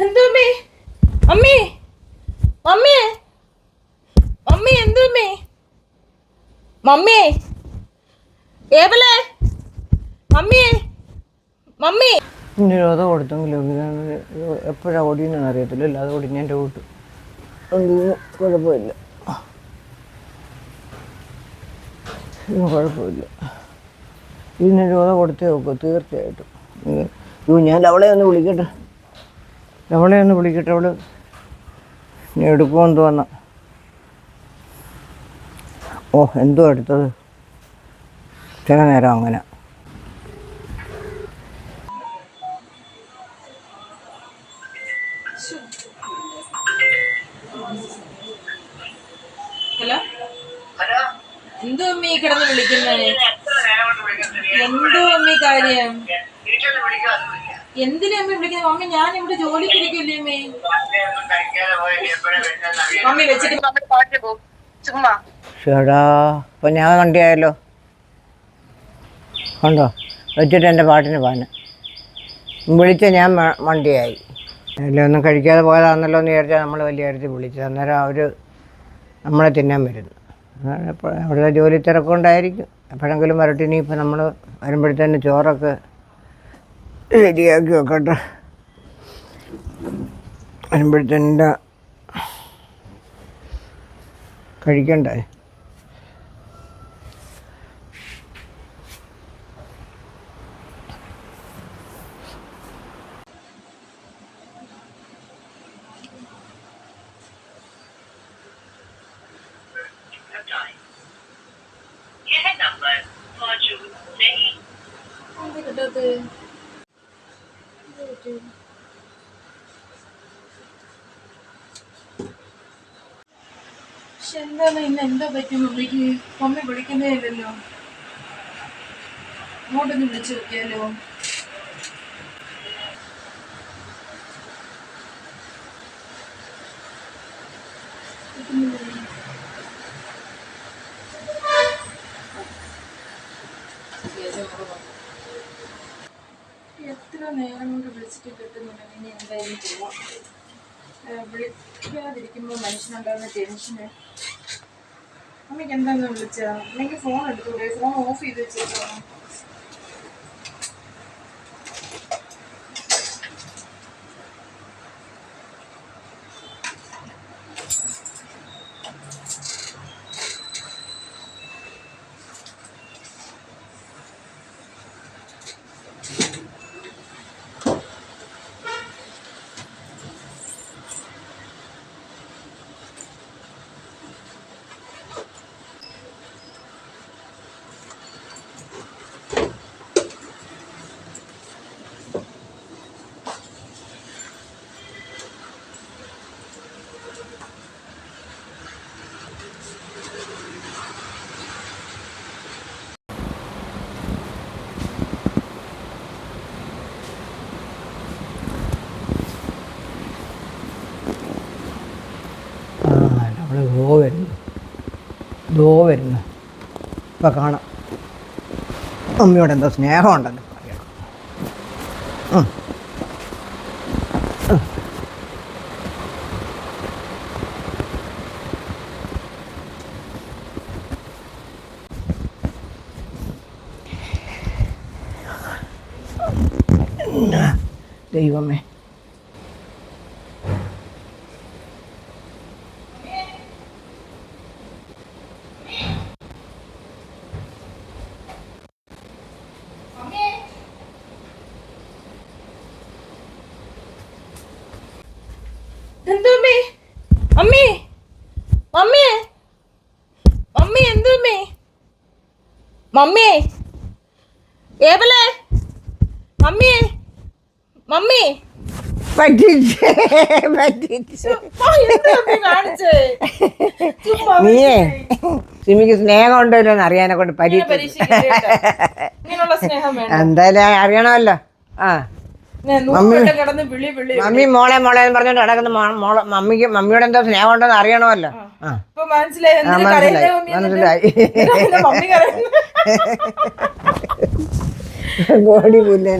എന്തോമ്മേ? അമ്മേ? Mummy mummy എന്തോമ്മേ? Mummy? ഏവലെ? മമ്മി? മമ്മി? ഇനി ഒരു അത് കൊടുത്തെങ്കിലും എപ്പോഴാണ് ഓടിയെന്ന് അറിയത്തില്ല. ഇല്ല ഓടിഞ്ഞ എന്റെ ഒന്നും കുഴപ്പമില്ല. കുഴപ്പമില്ല. ഇതിന് രൂപ കൊടുത്തേ നോക്കൂ തീർച്ചയായിട്ടും. ഞാൻ അവളെ ഒന്ന് വിളിക്കട്ടെ. അവളെ ഒന്ന് വിളിക്കട്ടെ. അവൾ ഇനി എടുക്കുമെന്ന് തോന്നാം ഓ എന്തോ എടുത്തത്. ചില നേരം അങ്ങനെ. ഹലോ? എന്തോ അമ്മീ കിടന്ന് വിളിക്കുന്നേ? എന്തോ അമ്മി കാര്യം? എന്തിനാ അമ്മ വിളിക്കുന്നത്? മമ്മി ഞാൻ ഇവിടെ ജോലിക്ക് ഇരിക്കില്ലേ അമ്മേ? മമ്മി വെച്ചിട്ട് ചേടാ അപ്പം ഞാൻ വണ്ടിയായല്ലോ കണ്ടോ? വെച്ചിട്ട് എന്റെ പാട്ടിന് പാന് വിളിച്ച ഞാൻ വണ്ടിയായി. അല്ലേ എല്ലാം ഒന്നും കഴിക്കാതെ പോയതാണെന്നല്ലോ എന്ന് വിചാരിച്ചാൽ നമ്മൾ വലിയ കാര്യത്തിൽ വിളിച്ചത്. അന്നേരം അവർ നമ്മളെ തിന്നാൻ വരുന്നു. അവിടുത്തെ ജോലി തിരക്കുകൊണ്ടായിരിക്കും. എപ്പോഴെങ്കിലും വരട്ടെ ഇനിയിപ്പോൾ നമ്മൾ വരുമ്പോഴത്തേന് ചോറൊക്കെ ശരിയാക്കി വെക്കട്ടെ. വരുമ്പോഴത്തേന്റെ കഴിക്കണ്ടേ? കിട്ടാത്തത് പക്ഷെ എന്താണ് ഇന്ന് എന്താ പറ്റി മമ്മിക്ക് മമ്മി വിളിക്കുന്നേ ഇല്ലല്ലോ. അങ്ങോട്ടൊന്ന് വിളിച്ചു നോക്കിയാലോ? എത്ര നേരം കൊണ്ട് വിളിച്ചിട്ട് കിട്ടുന്നുണ്ടെങ്കിൽ ഇനി എന്തായാലും പോവാം വിളിക്കാതിരിക്കുമ്പോൾ മനുഷ്യനുണ്ടാകുന്ന ടെൻഷന്. അമ്മയ്ക്ക് എന്താന്ന് വിളിച്ചാ? അമ്മയ്ക്ക് ഫോൺ എടുത്തൂടെ ഫോൺ ഓഫ് ചെയ്ത് വെച്ചേക്കാം ആ നമ്മൾ ഗോ വരുന്നു. ദോ വരുന്നു. ഇപ്പം കാണാം. അമ്മയോട് എന്തോ സ്നേഹമുണ്ടെന്ന് പറയണം. ദൈവമേ. എന്തോമ്മേ? അമ്മേ? മമ്മി മമ്മി എന്തോമ്മേ? മമ്മി? ഏബലേ മമ്മി? മമ്മി? പറ്റിച്ച് പറ്റിച്ച്. എന്താ നീയേ സിമിക്ക് സ്നേഹം ഉണ്ടോ എന്ന് അറിയാനെ കൊണ്ട് പരീക്ഷ എന്തായാലും അറിയണമല്ലോ. ആ. മമ്മി. മോളെ മോളെ എന്ന് പറഞ്ഞോണ്ട് നടക്കുന്ന മോളെ മമ്മിക്ക് മമ്മിയോട് എന്തോ സ്നേഹം ഉണ്ടെന്ന് അറിയണമല്ലോ മനസ്സിലായി മനസ്സിലായി കോടി പുല്ല്